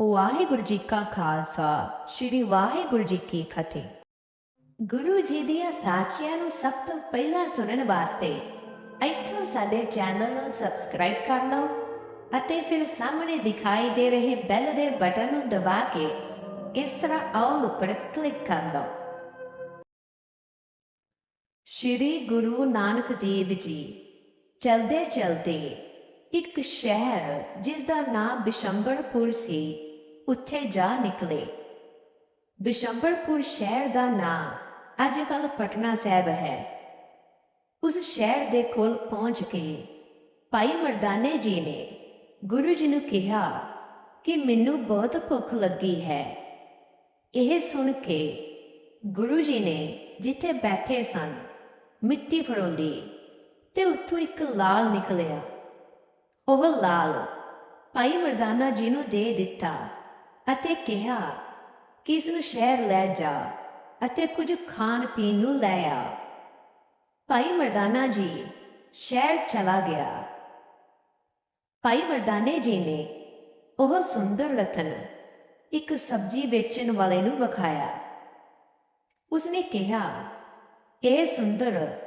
ਵਾਹਿਗੁਰੂ ਜੀ ਕਾ ਖਾਲਸਾ, ਸ੍ਰੀ ਵਾਹਿਗੁਰੂ ਜੀ ਕੀ ਫਤਿਹ। ਗੁਰੂ ਜੀ ਦੀਆਂ ਸਾਖੀਆਂ ਨੂੰ ਸਭ ਤੋਂ ਪਹਿਲਾਂ ਸੁਣਨ ਵਾਸਤੇ ਇੱਥੋਂ ਸਾਡੇ ਚੈਨਲ ਨੂੰ ਸਬਸਕ੍ਰਾਈਬ ਕਰ ਲਓ ਅਤੇ ਫਿਰ ਸਾਹਮਣੇ ਦਿਖਾਈ ਦੇ ਰਹੇ ਬੈਲ ਦੇ ਬਟਨ ਨੂੰ ਦਬਾ ਕੇ ਇਸ ਤਰ੍ਹਾਂ ਆਲ ਉੱਪਰ ਕਲਿੱਕ ਕਰ ਲਓ। ਸ਼੍ਰੀ ਗੁਰੂ ਨਾਨਕ ਦੇਵ ਜੀ ਚਲਦੇ ਚਲਦੇ ਇੱਕ ਸ਼ਹਿਰ ਜਿਸ ਦਾ ਨਾਮ ਬਿਸ਼ੰਬਰਪੁਰ ਸੀ ਉੱਥੇ ਜਾ ਨਿਕਲੇ। ਬਿਸ਼ੰਬਰਪੁਰ ਸ਼ਹਿਰ ਦਾ ਨਾਮ ਅੱਜ ਕੱਲ ਪਟਨਾ ਸਾਹਿਬ ਹੈ। ਉਸ ਸ਼ਹਿਰ ਦੇ ਕੋਲ ਪਹੁੰਚ ਕੇ ਭਾਈ ਮਰਦਾਨੇ ਜੀ ਨੇ ਗੁਰੂ ਜੀ ਨੂੰ ਕਿਹਾ ਕਿ ਮੈਨੂੰ ਬਹੁਤ ਭੁੱਖ ਲੱਗੀ ਹੈ। ਇਹ ਸੁਣ ਕੇ ਗੁਰੂ ਜੀ ਨੇ ਜਿੱਥੇ ਬੈਠੇ ਸਨ, ਮਿੱਟੀ ਫਰੋਲੀ ਤੇ ਉੱਥੋਂ ਇੱਕ ਲਾਲ ਨਿਕਲਿਆ। ਉਹ ਲਾਲ ਭਾਈ ਮਰਦਾਨਾ ਜੀ ਨੂੰ ਦੇ ਦਿੱਤਾ। ਅਤੇ ਕਿਹਾ ਕਿ ਇਸ ਨੂੰ ਸ਼ਹਿਰ ਲੈ ਜਾ ਅਤੇ ਕੁਝ ਖਾਣ ਪੀਣ ਨੂੰ ਲੈ ਆ? ਭਾਈ ਮਰਦਾਨਾ ਜੀ ਸ਼ਹਿਰ ਚਲਾ ਗਿਆ। ਭਾਈ ਮਰਦਾਨੇ ਜੀ ਨੇ ਉਹ ਸੁੰਦਰ ਰਤਨ ਇੱਕ ਸਬਜ਼ੀ ਵੇਚਣ ਵਾਲੇ ਨੂੰ ਵਿਖਾਇਆ। ਉਸਨੇ ਕਿਹਾ, ਇਹ ਸੁੰਦਰ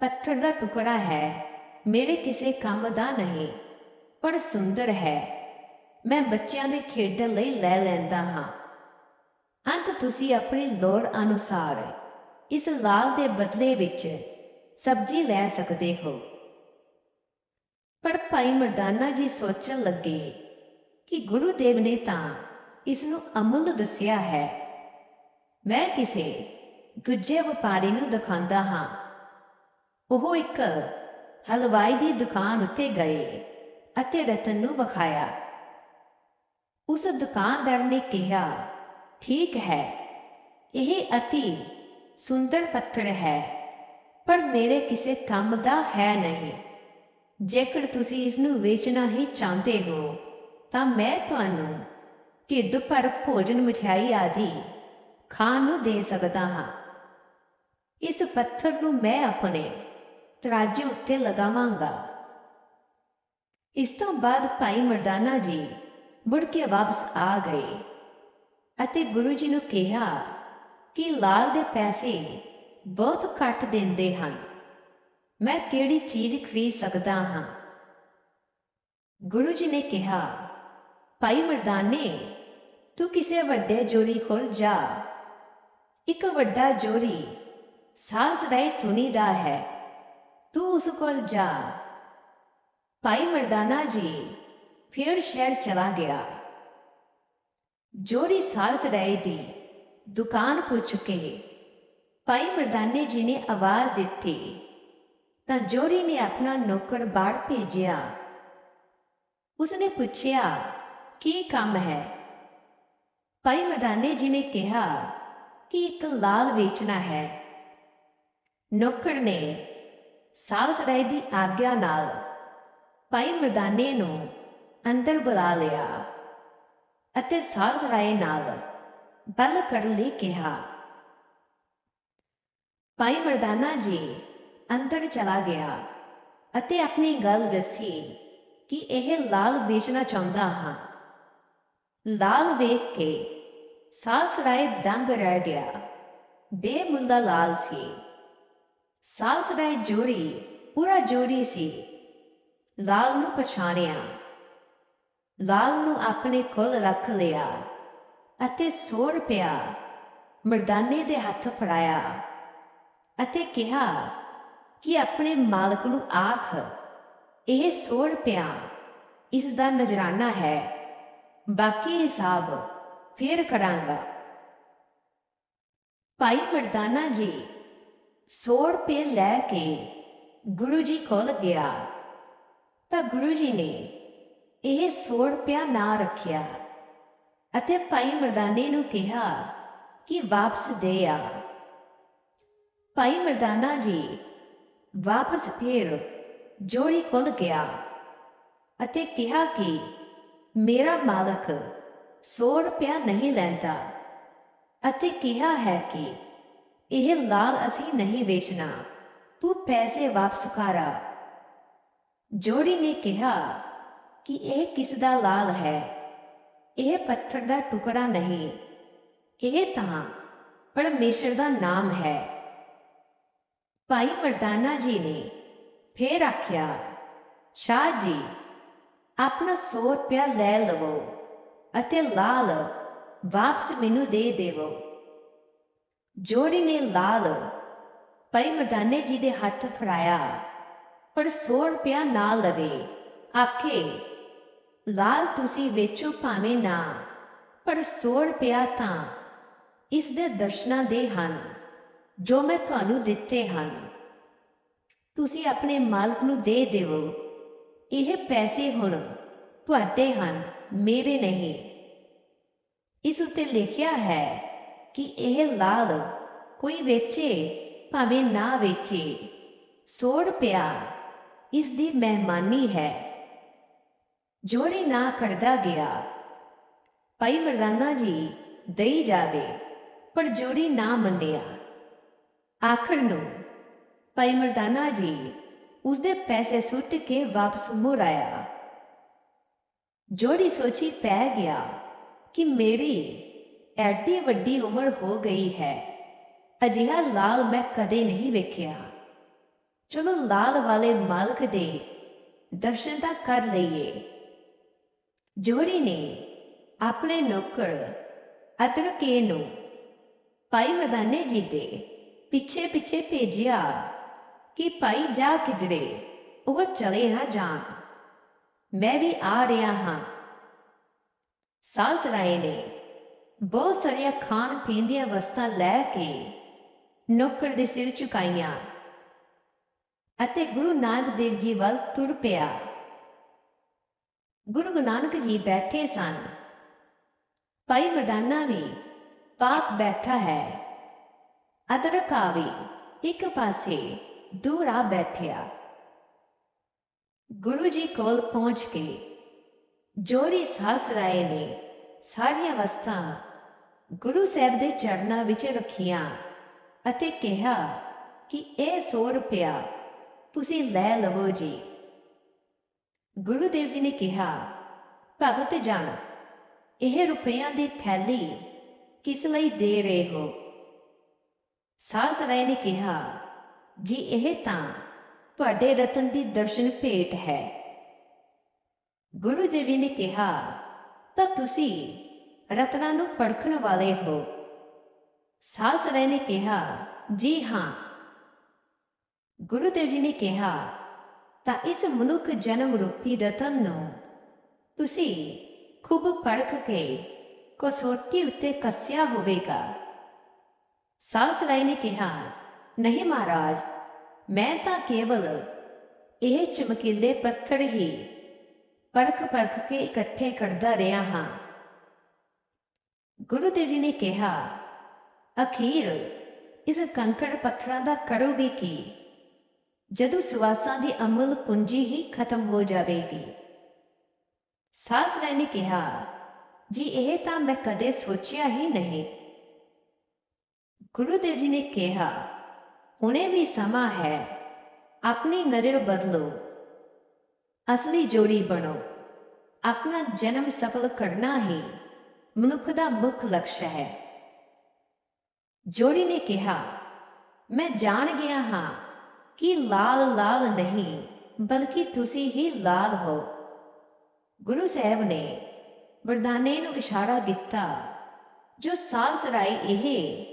ਪੱਥਰ ਦਾ ਟੁਕੜਾ ਹੈ, ਮੇਰੇ ਕਿਸੇ ਕੰਮ ਦਾ ਨਹੀਂ, ਪਰ ਸੁੰਦਰ ਹੈ। ਮੈਂ ਬੱਚਿਆਂ ਦੇ ਖੇਡਣ ਲਈ ਲੈ ਲੈਂਦਾ ਹਾਂ। ਅੰਤ ਤੁਸੀਂ ਆਪਣੀ ਲੋੜ ਅਨੁਸਾਰ ਇਸ ਲਾਲ ਦੇ ਬਦਲੇ ਵਿੱਚ ਸਬਜ਼ੀ ਲੈ ਸਕਦੇ ਹੋ। ਪਰ ਭਾਈ ਮਰਦਾਨਾ ਜੀ ਸੋਚਣ ਲੱਗੇ ਕਿ ਗੁਰੂ ਦੇਵ ਨੇ ਤਾਂ ਇਸ ਨੂੰ ਅਮੁੱਲ ਦੱਸਿਆ ਹੈ। ਮੈਂ ਕਿਸੇ ਗੁੱਜੇ ਵਪਾਰੀ ਨੂੰ ਦਿਖਾਉਂਦਾ ਹਾਂ। ਉਹ ਇੱਕ ਹਲਵਾਈ ਦੀ ਦੁਕਾਨ ਉੱਤੇ ਗਏ ਅਤੇ ਰਤਨ ਨੂੰ ਵਿਖਾਇਆ। ਉਸ ਦੁਕਾਨਦਾਰ ਨੇ ਕਿਹਾ, ਠੀਕ ਹੈ, ਇਹ ਅਤੀ ਸੁੰਦਰ ਪੱਥਰ ਹੈ, ਪਰ ਮੇਰੇ ਕਿਸੇ ਕੰਮ ਦਾ ਹੈ ਨਹੀਂ। ਜੇਕਰ ਤੁਸੀਂ ਇਸ ਨੂੰ ਵੇਚਣਾ ਹੀ ਚਾਹੁੰਦੇ ਹੋ, ਤਾਂ ਮੈਂ ਤੁਹਾਨੂੰ ਢਿੱਡ ਭਰ ਭੋਜਨ ਮਠਿਆਈ ਆਦਿ ਖਾਣ ਨੂੰ ਦੇ ਸਕਦਾ ਹਾਂ। ਇਸ ਪੱਥਰ ਨੂੰ ਮੈਂ ਆਪਣੇ ਤਰਾਜੂ ਉੱਤੇ ਲਗਾਵਾਂਗਾ। ਇਸ ਤੋਂ ਬਾਅਦ ਭਾਈ ਮਰਦਾਨਾ ਜੀ ਮੁੜ ਕੇ ਵਾਪਸ ਆ ਗਏ ਅਤੇ ਗੁਰੂ ਜੀ ਨੂੰ ਕਿਹਾ ਕਿ ਲਾਲ ਦੇ ਪੈਸੇ ਬਹੁਤ ਘੱਟ ਦਿੰਦੇ ਹਨ। ਮੈਂ ਕਿਹੜੀ ਚੀਜ਼ ਖਰੀਦ ਸਕਦਾ ਹਾਂ? ਗੁਰੂ ਜੀ ਨੇ ਕਿਹਾ, ਭਾਈ ਮਰਦਾਨੇ, ਤੂੰ ਕਿਸੇ ਵੱਡੇ ਜੋਰੀ ਕੋਲ ਜਾ। ਇੱਕ ਵੱਡਾ ਜੋਰੀ ਸਾਸ ਰਾਈ ਸੁਣੀਦਾ ਹੈ। ਤੂੰ ਉਸ ਕੋਲ ਜਾ। ਭਾਈ ਮਰਦਾਨਾ ਜੀ ਫਿਰ ਸ਼ਹਿਰ ਚਲਾ ਗਿਆ। ਜੋੜੀ ਸਾਸ ਰਾਈ ਦੀ ਦੁਕਾਨ ਪੁੱਛ ਕੇ ਭਾਈ ਮਰਦਾਨੇ ਜੀ ਨੇ ਆਵਾਜ਼ ਦਿੱਤੀ, ਤਾਂ ਜੋੜੀ ਨੇ ਆਪਣਾ ਨੌਕਰ ਬਾੜ ਭੇਜਿਆ। ਉਸਨੇ ਪੁੱਛਿਆ, ਕੀ ਕੰਮ ਹੈ? ਭਾਈ ਮਰਦਾਨੇ ਜੀ ਨੇ ਕਿਹਾ, ਕਿ ਇੱਕ ਲਾਲ ਵੇਚਣਾ ਹੈ। ਨੌਕਰ ਨੇ ਸਾਲਸਰਾਏ ਦੀ ਆਗਿਆ ਨਾਲ ਭਾਈ ਮਰਦਾਨੇ ਨੂੰ ਅੰਦਰ ਬੁਲਾ ਲਿਆ ਅਤੇ ਸਾਲਸਰਾਏ ਨਾਲ ਗੱਲ ਕਰਨ ਲਈ ਕਿਹਾ। ਭਾਈ ਮਰਦਾਨਾ ਜੀ ਅੰਦਰ ਚਲਾ ਗਿਆ ਅਤੇ ਆਪਣੀ ਗੱਲ ਦੱਸੀ ਕਿ ਇਹ ਲਾਲ ਵੇਚਣਾ ਚਾਹੁੰਦਾ ਹਾਂ। ਲਾਲ ਵੇਖ ਕੇ ਸਾਲਸਰਾਏ ਦੰਗ ਰਹਿ ਗਿਆ। ਬੇਮੁੱਲਾ ਲਾਲ ਸੀ। ਸਾਲਸਰਾਏ ਜੋਰੀ ਪੂਰਾ ਜੋਰੀ ਸੀ। ਲਾਲ ਨੂੰ ਪਛਾਣਿਆ। ਲਾਲ ਨੂੰ ਆਪਣੇ ਕੋਲ ਰੱਖ ਲਿਆ ਅਤੇ ਸੌ ਰੁਪਇਆ ਮਰਦਾਨੇ ਦੇ ਹੱਥ ਫੜਾਇਆ ਅਤੇ ਕਿਹਾ ਕਿ ਆਪਣੇ ਮਾਲਕ ਨੂੰ ਆਖ, ਇਹ ਸੌ ਰੁਪਇਆ ਇਸ ਦਾ ਨਜ਼ਰਾਨਾ ਹੈ, ਬਾਕੀ ਹਿਸਾਬ ਫੇਰ ਕਰਾਂਗਾ। ਭਾਈ ਮਰਦਾਨਾ ਜੀ ਸੌ ਰੁਪਏ ਲੈ ਕੇ ਗੁਰੂ ਜੀ ਕੋਲ ਗਿਆ। ਤਾਂ ਗੁਰੂ ਜੀ ਨੇ ਇਹ 100 ਰੁਪਇਆ ਨਾ ਰੱਖਿਆ। ਅਤੇ ਭਾਈ ਮਰਦਾਨੇ ਨੂੰ ਕਿਹਾ ਕਿ ਵਾਪਸ ਦੇ ਆ। ਭਾਈ ਮਰਦਾਨਾ ਜੀ, ਵਾਪਸ ਫੇਰ ਜੋੜੀ ਕੋਲ ਗਿਆ ਅਤੇ ਕਿਹਾ ਕਿ ਮੇਰਾ ਮਾਲਕ 100 ਰੁਪਇਆ ਨਹੀਂ ਲੈਂਦਾ ਅਤੇ ਕਿਹਾ ਹੈ ਕਿ ਇਹ ਲਾਲ ਅਸੀਂ ਨਹੀਂ ਵੇਚਣਾ, ਤੂੰ ਪੈਸੇ ਵਾਪਸ ਕਰਾ ਜੋੜੀ ਨੇ ਕਿਹਾ ਕਿ ਇਹ ਕਿਸ ਦਾ ਲਾਲ ਹੈ? ਇਹ ਪੱਥਰ ਦਾ ਟੁਕੜਾ ਨਹੀਂ। ਇਹ ਤਾਂ ਪਰਮੇਸ਼ਰ ਦਾ ਨਾਮ ਹੈ। ਭਾਈ ਮਰਦਾਨਾ ਜੀ ਨੇ ਫੇਰ ਆਖਿਆ, ਸ਼ਾਹ ਜੀ, ਆਪਣਾ 100 ਰੁਪਇਆ ਲੈ ਲਵੋ ਅਤੇ ਲਾਲ ਵਾਪਸ ਮੈਨੂੰ ਦੇ ਦੇਵੋ। ਜੋੜੀ ਨੇ ਲਾਲ ਭਾਈ ਮਰਦਾਨੇ ਜੀ ਦੇ ਹੱਥ ਫੜਾਇਆ, ਪਰ 100 ਰੁਪਇਆ ਨਾ ਲਵੇ। ਆਖੇ ਲਾਲ ਤੁਸੀਂ ਵੇਚੋ ਭਾਵੇਂ ਨਾ, ਪਰ 100 ਰੁਪਇਆ ਤਾਂ। ਇਸ ਦੇ ਦਰਸ਼ਨਾਂ ਦੇ ਹਨ, ਜੋ ਮੈਂ ਤੁਹਾਨੂੰ ਦਿੱਤੇ ਹਨ। ਤੁਸੀਂ ਆਪਣੇ ਮਾਲਕ ਨੂੰ ਦੇ ਦੇਵੋ। ਇਹ ਪੈਸੇ ਹੁਣ ਤੁਹਾਡੇ ਹਨ, ਮੇਰੇ ਨਹੀਂ। ਇਸ ਉੱਤੇ ਲਿਖਿਆ ਹੈ ਕਿ ਇਹ ਲਾਲ ਕੋਈ ਵੇਚੇ, ਭਾਵੇਂ ਨਾ ਵੇਚੇ। 100 ਰੁਪਇਆ ਇਸ ਦੀ ਮਹਿਮਾਨੀ ਹੈ। ਜੋੜੀ ਨਾ ਕਰਦਾ ਗਿਆ। ਭਾਈ ਮਰਦਾਨਾ ਜੀ ਦਈ ਜਾਵੇ, ਪਰ ਜੋੜੀ ਨਾ ਮੰਨਿਆ। ਆਖਰ ਨੂੰ ਭਾਈ ਮਰਦਾਨਾ ਜੀ ਉਸਦੇ ਪੈਸੇ ਸੁੱਟ ਕੇ ਵਾਪਸ ਮੁੜ ਆਇਆ। ਜੋੜੀ ਸੋਚੀ ਪੈ ਗਿਆ ਕਿ ਮੇਰੀ ਐਡੀ ਵੱਡੀ ਉਮਰ ਹੋ ਗਈ ਹੈ। ਅਜਿਹਾ ਲਾਲ ਮੈਂ ਕਦੇ ਨਹੀਂ ਵੇਖਿਆ। ਚਲੋ ਲਾਲ ਵਾਲੇ ਮਾਲਕ ਦੇ ਦਰਸ਼ਨ ਤਾਂ ਕਰ ਲਈਏ। ਜੋੜੀ ਨੇ ਆਪਣੇ ਨੌਕਰ ਅਤਰਕੇ ਨੂੰ ਭਾਈ ਮਰਦਾਨੇ ਜੀ ਦੇ ਪਿੱਛੇ ਪਿੱਛੇ ਭੇਜਿਆ ਕਿ ਭਾਈ ਜਾ ਕਿਧਰੇ ਉਹ ਚਲੇ ਨਾ ਜਾਣ ਮੈਂ ਵੀ ਆ ਰਿਹਾ ਹਾਂ ਸਾਸ ਰਾਏ ਨੇ ਬਹੁਤ ਸਾਰੀਆਂ ਖਾਣ ਪੀਣ ਦੀਆਂ ਵਸਤਾਂ ਲੈ ਕੇ ਨੌਕਰ ਦੇ ਸਿਰ ਚੁਕਾਈਆਂ ਅਤੇ ਗੁਰੂ ਨਾਨਕ ਦੇਵ ਜੀ ਵੱਲ ਤੁਰ ਪਿਆ ਗੁਰੂ ਨਾਨਕ ਜੀ ਬੈਠੇ ਸਨ। ਭਾਈ ਮਰਦਾਨਾ ਵੀ ਪਾਸ ਬੈਠਾ ਹੈ। ਅਦਰਕਾ ਵੀ ਇੱਕ ਪਾਸੇ ਦੂਰ ਆ ਬੈਠਿਆ। ਗੁਰੂ ਜੀ ਕੋਲ ਪਹੁੰਚ ਕੇ ਜੋਰੀ ਸਾਸ ਰਾਏ ਨੇ ਸਾਰੀਆਂ ਵਸਤਾਂ ਗੁਰੂ ਸਾਹਿਬ ਦੇ ਚਰਨਾਂ ਵਿੱਚ ਰੱਖੀਆਂ ਅਤੇ ਕਿਹਾ ਕਿ ਇਹ 100 ਰੁਪਇਆ ਤੁਸੀਂ ਲੈ ਲਵੋ ਜੀ। ਗੁਰੂ ਦੇਵ ਜੀ ਨੇ ਕਿਹਾ, ਭਗਤ ਜਨ, ਇਹ ਰੁਪਈਆਂ ਦੀ ਥੈਲੀ ਕਿਸ ਲਈ ਦੇ ਰਹੇ ਹੋ? ਸਾਸ ਰਾਏ ਨੇ ਕਿਹਾ, ਜੀ, ਇਹ ਤਾਂ ਤੁਹਾਡੇ ਰਤਨ ਦੀ ਦਰਸ਼ਨ ਭੇਟ ਹੈ। ਗੁਰੂ ਦੇਵ ਜੀ ਨੇ ਕਿਹਾ, ਤਾਂ ਤੁਸੀਂ ਰਤਨਾਂ ਨੂੰ ਪਰਖਣ ਵਾਲੇ ਹੋ? ਸਾਸ ਰਾਏ ਨੇ ਕਿਹਾ, ਜੀ ਹਾਂ। ਗੁਰੂ ਦੇਵ ਜੀ ਨੇ ਕਿਹਾ ਤਾਂ ਇਸ ਮਨੁੱਖ ਜਨਮ ਰੂਪੀ ਰਤਨ ਨੂੰ ਤੁਸੀਂ ਖੂਬ ਪਰਖ ਕੇ ਕਸੋਟੀ ਉੱਤੇ ਕੱਸਿਆ ਹੋਵੇਗਾ ਸਾਸ ਰਾਏ ਨੇ ਕਿਹਾ ਨਹੀਂ ਮਹਾਰਾਜ ਮੈਂ ਤਾਂ ਕੇਵਲ ਇਹ ਚਮਕੀਲੇ ਪੱਥਰ ਹੀ ਪਰਖ ਪਰਖ ਕੇ ਇਕੱਠੇ ਕਰਦਾ ਰਿਹਾ ਹਾਂ ਗੁਰੂ ਦੇਵ ਜੀ ਨੇ ਕਿਹਾ ਅਖੀਰ ਇਸ ਕੰਕੜ ਪੱਥਰਾਂ ਦਾ ਕਰੋਗੇ ਕੀ ਜਦੋਂ ਸਵਾਸਾਂ ਦੀ ਅਮਲ ਪੂੰਜੀ ਹੀ ਖਤਮ ਹੋ ਜਾਵੇਗੀ। ਸਾਸ ਰਾਏ ਨੇ ਕਿਹਾ, ਜੀ, ਇਹ ਤਾਂ ਮੈਂ ਕਦੇ ਸੋਚਿਆ ਹੀ ਨਹੀਂ। ਗੁਰੂ ਦੇਵ ਜੀ ਨੇ ਕਿਹਾ, ਹੁਣੇ ਵੀ ਸਮਾਂ ਹੈ, ਆਪਣੀ ਨਜ਼ਰ ਬਦਲੋ, ਅਸਲੀ ਜੋੜੀ ਬਣੋ, ਆਪਣਾ ਜਨਮ ਸਫਲ ਕਰਨਾ ਹੀ ਮਨੁੱਖ ਦਾ ਮੁੱਖ ਲਕਸ਼ ਹੈ। ਜੋੜੀ ਨੇ ਕਿਹਾ, ਮੈਂ ਜਾਣ ਗਿਆ ਹਾਂ ਕਿ ਲਾਲ ਲਾਲ ਨਹੀਂ, ਬਲਕਿ ਤੁਸੀਂ ਹੀ ਲਾਲ ਹੋ। ਗੁਰੂ ਸਾਹਿਬ ਨੇ ਵਰਦਾਨੇ ਨੂੰ ਇਸ਼ਾਰਾ ਦਿੱਤਾ, ਜੋ ਸਾਲ ਸਰਾਈ ਇਹ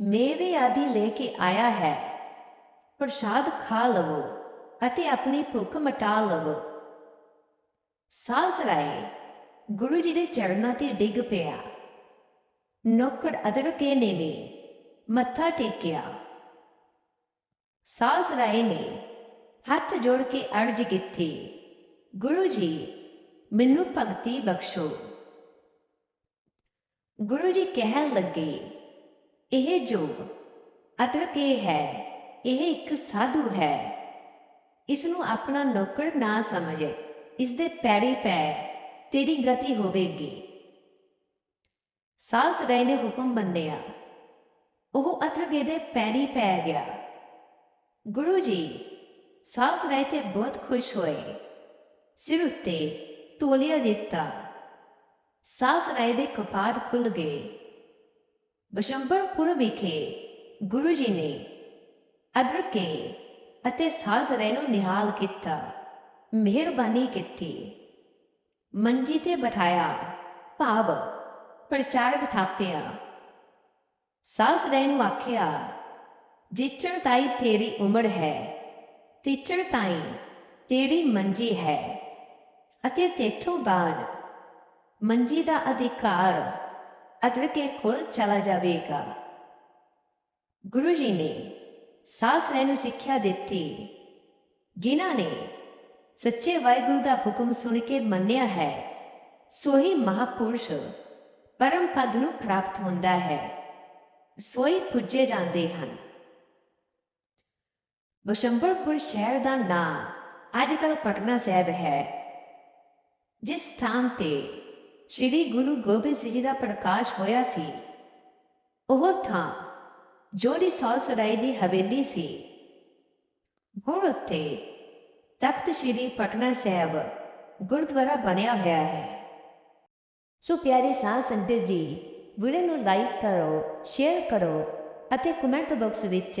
ਮੇਵੇ ਆਦਿ ਲੈ ਕੇ ਆਇਆ ਹੈ, ਪ੍ਰਸ਼ਾਦ ਖਾ ਲਵੋ ਅਤੇ ਆਪਣੀ ਭੁੱਖ ਮਿਟਾ ਲਵੋ। ਸਾਲ ਸਰਾਏ ਗੁਰੂ ਜੀ ਦੇ ਚਰਨਾਂ ਤੇ ਡਿੱਗ ਪਿਆ। ਨੌਕਰ ਅਦਰਕੇ ਨੇ ਵੀ ਮੱਥਾ ਟੇਕਿਆ। ਸਾਲ ਸਰਾਏ ਨੇ, ਹੱਥ ਜੋੜ ਕੇ ਅਰਜ ਕੀਤੀ ਗੁਰੂ ਜੀ ਮੈਨੂੰ ਭਗਤੀ ਬਖਸ਼ੋ। ਗੁਰੂ ਜੀ ਕਹਿਣ ਲੱਗੇ, ਇਹ ਜੋ ਅਦਰਕੇ ਹੈ, ਇਹ ਇੱਕ ਸਾਧੂ ਹੈ। ਇਸ ਨੂੰ ਆਪਣਾ ਨੌਕਰ ਨਾ ਸਮਝੇ ਇਸ ਦੇ ਪੈਰੀ ਪੈ, ਤੇਰੀ ਗਤੀ ਹੋਵੇਗੀ। ਸਾਸ ਰਾਏ ਨੇ ਹੁਕਮ ਮੰਨਿਆ। ਉਹ ਅਤਰਗੇ ਦੇ ਪੈੜੀ ਪੈ ਗਿਆ। ਗੁਰੂ ਜੀ ਸਾਸ ਰਾਏ ਤੇ ਬਹੁਤ ਖੁਸ਼ ਹੋਏ ਸਿਰ ਉੱਤੇ ਤੋਲੀਆ ਦਿੱਤਾ ਸਾਸ ਰਾਏ ਦੇ ਕਪਾਟ ਖੁੱਲ ਗਏ ਬਸ਼ੰਬਰਪੁਰ ਵਿਖੇ ਗੁਰੂ ਜੀ ਨੇ ਅਦਰਕੇ ਅਤੇ ਸਾਸ ਰਾਏ ਨੂੰ ਨਿਹਾਲ ਕੀਤਾ ਮਿਹਰਬਾਨੀ ਕੀਤੀ ਮੰਜੀ ਤੇ ਬਿਠਾਇਆ ਭਾਵ ਪ੍ਰਚਾਰਕ ਥਾਪਿਆ ਸਾਸ ਰਾਏ ਨੂੰ ਆਖਿਆ ਜਿੱਚਰ ਤਾਈ ਤੇਰੀ ਉਮਰ ਹੈ ਤਿੱਚਰ ਤਾਈ ਤੇਰੀ ਮੰਜੀ ਹੈ ਅਤੇ ਤੇਥੋਂ ਬਾਅਦ ਮੰਜੀ ਦਾ ਅਧਿਕਾਰ ਅਦਰ ਕੇ ਕੋਲ ਚਲਾ ਜਾਵੇਗਾ। ਗੁਰੂ ਜੀ ਨੇ ਸਾਸ ਨੂੰ ਸਿੱਖਿਆ ਦਿੱਤੀ, ਜਿਨ੍ਹਾਂ ਨੇ ਸੱਚੇ ਵਾਹਿਗੁਰੂ ਦਾ ਹੁਕਮ ਸੁਣ ਕੇ ਮੰਨਿਆ ਹੈ, ਸੋਹੀ ਮਹਾਪੁਰਸ਼ ਪਰਮ ਪਦ ਨੂੰ ਪ੍ਰਾਪਤ ਹੁੰਦਾ ਹੈ ਸੋਈ ਪੁੱਜੇ ਜਾਂਦੇ ਹਨ। ਬਸ਼ੰਬਰਪੁਰ ਸ਼ਹਿਰ ਦਾ ਨਾਂ ਅੱਜ ਕੱਲ੍ਹ ਪਟਨਾ ਸਾਹਿਬ ਹੈ, ਜਿਸ ਸਥਾਨ ਤੇ ਸ੍ਰੀ ਗੁਰੂ ਗੋਬਿੰਦ ਸਿੰਘ ਜੀ ਦਾ ਪ੍ਰਕਾਸ਼ ਹੋਇਆ ਸੀ। ਉਹ ਥਾਂ ਜੋੜੀ ਸੌ ਸਰਾਈ ਦੀ ਹਵੇਲੀ ਸੀ। ਹੁਣ ਉੱਤੇ ਤਖਤ ਸ੍ਰੀ ਪਟਨਾ ਸਾਹਿਬ ਗੁਰਦੁਆਰਾ ਬਣਿਆ ਹੋਇਆ ਹੈ। ਸੋ ਪਿਆਰੇ ਸਾਧ ਸੰਗਤ ਜੀ, ਵੀਡੀਓ ਨੂੰ ਲਾਈਕ ਕਰੋ, ਸ਼ੇਅਰ ਕਰੋ ਅਤੇ ਕਮੈਂਟ ਬਾਕਸ ਵਿੱਚ